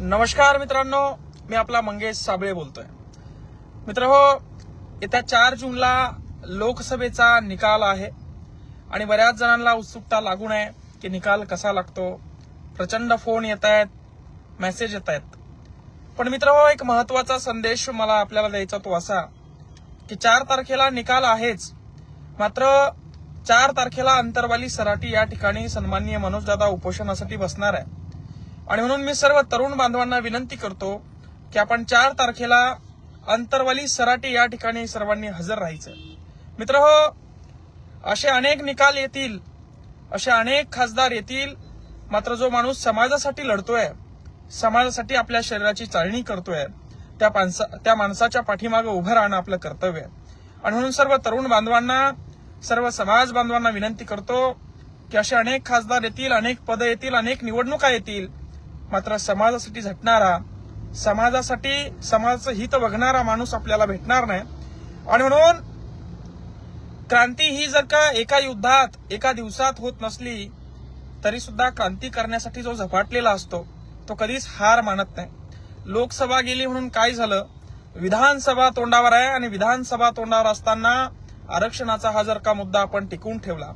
नमस्कार मित्रांनो मी आपला मंगेश साबळे बोलतोय. मित्र हो येत्या चार जूनला लोकसभेचा निकाल आहे आणि बऱ्याच जणांना उत्सुकता लागून आहे की निकाल कसा लागतो. प्रचंड फोन येत आहेत मेसेज येत आहेत. पण मित्र हो एक महत्त्वाचा संदेश मला आपल्याला द्यायचा तो असा की चार तारखेला निकाल आहेच. मात्र चार तारखेला अंतरवाली सराटी या ठिकाणी सन्माननीय मनोजदादा उपोषणासाठी बसणार आहे. आणि म्हणून मी सर्व तरुण बांधवांना विनंती करतो की आपण चार तारखेला अंतरवाली सराटी या ठिकाणी सर्वांनी हजर राहायचं. मित्र हो असे अनेक निकाल येतील असे अनेक खासदार येतील मात्र जो माणूस समाजासाठी लढतोय समाजासाठी आपल्या शरीराची चाळणी करतोय त्या माणसा त्या माणसाच्या पाठीमागे उभं राहणं आपलं कर्तव्य आहे. आणि म्हणून सर्व तरुण बांधवांना सर्व समाज बांधवांना विनंती करतो की असे अनेक खासदार येतील अनेक पदं येतील अनेक निवडणुका येतील मात्र समाजासाठी झटणारा समाजासाठी समाजाचं हित बघणारा माणूस आपल्याला भेटणार नाही. आणि म्हणून क्रांती ही जर का एका युद्धात एका दिवसात होत नसली तरी सुद्धा क्रांती करण्यासाठी जो झपाटलेला असतो तो कधीच हार मानत नाही. लोकसभा गेली म्हणून काय झालं? विधानसभा तोंडावर आहे आणि विधानसभा तोंडावर असताना आरक्षणाचा हा जर का मुद्दा आपण टिकवून ठेवला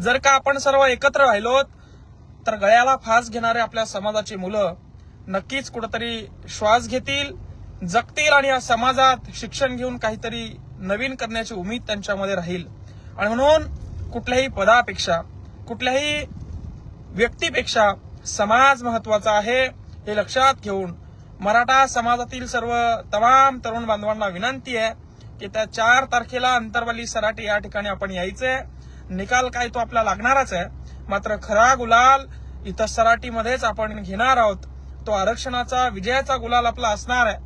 जर का आपण सर्व एकत्र राहिलो तर गळ्याला फास घेणारे आपल्या समाजाची मुलं नक्कीच कुठंतरी श्वास घेतील जगतील आणि या समाजात शिक्षण घेऊन काहीतरी नवीन करण्याची उमेद त्यांच्यामध्ये राहील. आणि म्हणून कुठल्याही पदापेक्षा कुठल्याही व्यक्तीपेक्षा समाज महत्त्वाचा आहे हे लक्षात घेऊन मराठा समाजातील सर्व तमाम तरुण बांधवांना विनंती आहे की त्या चार तारखेला अंतरवाली सराटी या ठिकाणी आपण यायचंय. निकाल काय तो आपला लागणारच आहे. मात्र खरा गुलाल इथं सराटीमध्येच आपण घेणार आहोत. तो आरक्षणाचा विजयाचा गुलाल आपला असणार आहे.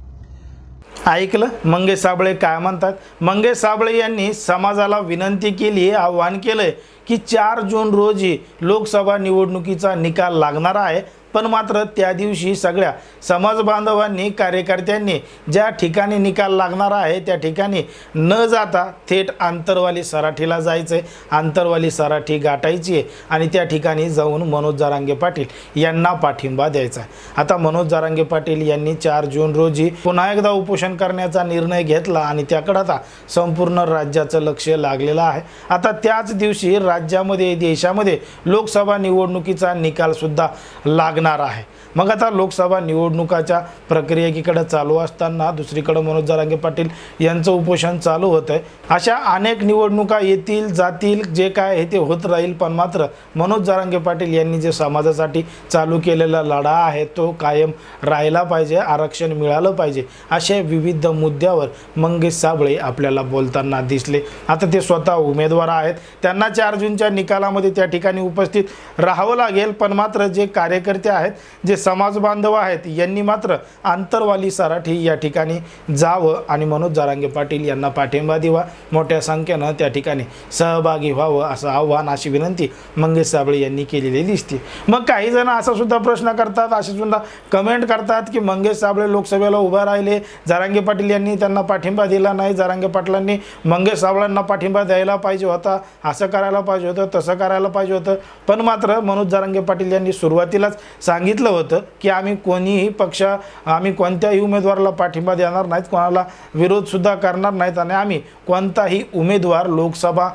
ऐकलं? मंगेश साबळे काय म्हणतात? मंगेश साबळे यांनी समाजाला विनंती केली आव्हान केलंय की चार जून रोजी लोकसभा निवडणुकीचा निकाल लागणार आहे. पण मात्र त्या दिवशी सगळ्या समाज बांधवांनी कार्यकर्त्यांनी ज्या ठिकाणी निकाल लागणार आहे त्या ठिकाणी न जाता थेट आंतरवाली सराठीला जायचं आहे आंतरवाली सराठी गाठायची आहे आणि त्या ठिकाणी जाऊन मनोज जारांगे पाटील यांना पाठिंबा द्यायचा आहे. आता मनोज जारांगे पाटील यांनी चार जून रोजी पुन्हा एकदा उपोषण करण्याचा निर्णय घेतला आणि त्याकडे आता संपूर्ण राज्याचं लक्ष लागलेलं आहे. आता त्याच दिवशी राज्यामध्ये देशामध्ये लोकसभा निवडणुकीचा निकालसुद्धा लागला लागणार आहे. मग आता लोकसभा निवडणुकाच्या प्रक्रियेकडे चालू असताना दुसरीकडे मनोज जारांगे पाटील यांचं उपोषण चालू होतं आहे अशा अनेक निवडणुका येतील जातील जे काय हे ते होत राहील पण मात्र मनोज जरांगे पाटील यांनी जे समाजासाठी चालू केलेला लढा आहे तो कायम राहिला पाहिजे आरक्षण मिळालं पाहिजे असे विविध मुद्द्यावर मंगेश साबळे आपल्याला बोलताना दिसले. आता ते स्वतः उमेदवार आहेत. त्यांना चार जूनच्या निकालामध्ये त्या ठिकाणी उपस्थित राहावं लागेल पण मात्र जे कार्यकर्ते आहेत जे समाज बांधव आहेत यांनी मात्र आंतरवाली सराठी या ठिकाणी जावं आणि मनोज जारांगे पाटील यांना पाठिंबा द्यावा. मोठ्या संख्येनं त्या ठिकाणी सहभागी व्हावं असं आव्हान अशी विनंती मंगेश साबळे यांनी केलेली दिसते. मग काही जण असा सुद्धा प्रश्न करतात असे सुद्धा कमेंट करतात की मंगेश साबळे लोकसभेला उभा राहिले जारांगे पाटील यांनी त्यांना पाठिंबा दिला नाही जारांगे पाटलांनी मंगेश साबळांना पाठिंबा द्यायला पाहिजे होता असं करायला पाहिजे होतं तसं करायला पाहिजे होतं. पण मात्र मनोज जारांगे पाटील यांनी सुरुवातीलाच सांगितलं होतं की आम्ही कोणीही पक्ष आम्ही कोणत्याही उमेदवाराला पाठिंबा देणार नाहीत कोणाला विरोधसुद्धा करणार नाहीत आणि आम्ही कोणताही उमेदवार लोकसभा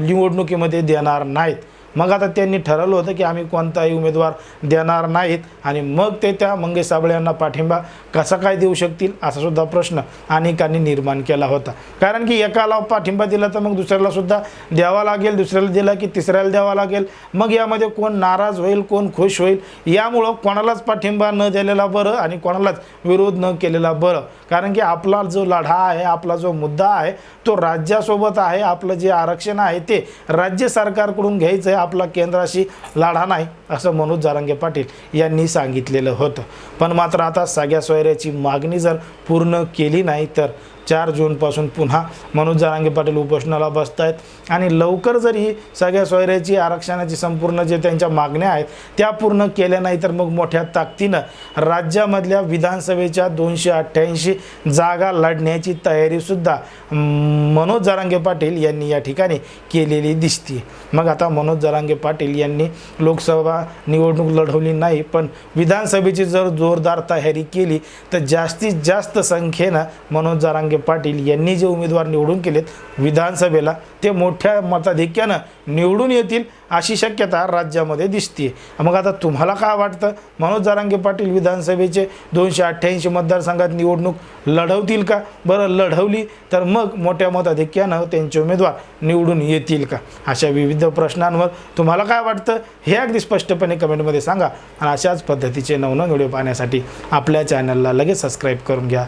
निवडणुकीमध्ये देणार नाहीत. मग आता त्यांनी ठरवलं होतं की आम्ही कोणताही उमेदवार देणार नाहीत. आणि मग ते त्या मंगेश साबळे यांना पाठिंबा कसा काय देऊ शकतील असा सुद्धा प्रश्न अनेकांनी निर्माण केला होता. कारण की एकाला पाठिंबा दिला तर मग दुसऱ्याला सुद्धा द्यावा लागेल दुसऱ्याला दिला की तिसऱ्याला द्यावा लागेल. मग यामध्ये कोण नाराज होईल कोण खुश होईल यामुळं कोणालाच पाठिंबा न दिलेला बरं आणि कोणालाच विरोध न केलेला बरं. कारण की आपला जो लढा आहे आपला जो मुद्दा आहे तो राज्यासोबत आहे आपलं जे आरक्षण आहे ते राज्य सरकारकडून घ्यायचं आहे आपला केंद्राशी लढा नाही असं मनोज जारांगे पाटील यांनी सांगितलेलं होतं. पण मात्र आता सगळ्या सोयऱ्याची मागणी जर पूर्ण केली नाही तर चार जूनपासून पुन्हा मनोज जारांगे पाटील उपोषणाला बसत आहेत आणि लवकर जर ही सगळ्या सोयऱ्याची आरक्षणाची संपूर्ण जे त्यांच्या मागण्या आहेत त्या पूर्ण केल्या नाही तर मग मोठ्या ताकदीनं राज्यामधल्या विधानसभेच्या दोनशे अठ्ठ्याऐंशी जागा लढण्याची तयारीसुद्धा मनोज जारांगे पाटील यांनी या ठिकाणी केलेली दिसते मग आता मनोज जरांगे पाटील यांनी लोकसभा निवडणूक लढवली नाही पण विधानसभेची जर जोरदार तयारी केली तर जास्तीत जास्त संख्येनं मनोज जारांगे पाटील यांनी जे उमेदवार निवडून केलेत विधानसभेला ते मोठ्या मताधिक्यानं निवडून येतील अशी शक्यता राज्यामध्ये दिसते मग आता तुम्हाला काय वाटतं? मनोज जारांगे पाटील विधानसभेचे दोनशे अठ्ठ्याऐंशी मतदारसंघात निवडणूक लढवतील का? बरं लढवली तर मग मोठ्या मताधिक्यानं त्यांचे उमेदवार निवडून येतील का? अशा विविध प्रश्नांवर तुम्हाला काय वाटतं? हे अगदी स्पष्टपणे कमेंटमध्ये सांगा. आणि अशाच पद्धतीचे नवनवीन व्हिडिओ पाहण्यासाठी आपल्या चॅनलला लगेच सबस्क्राईब करून घ्या.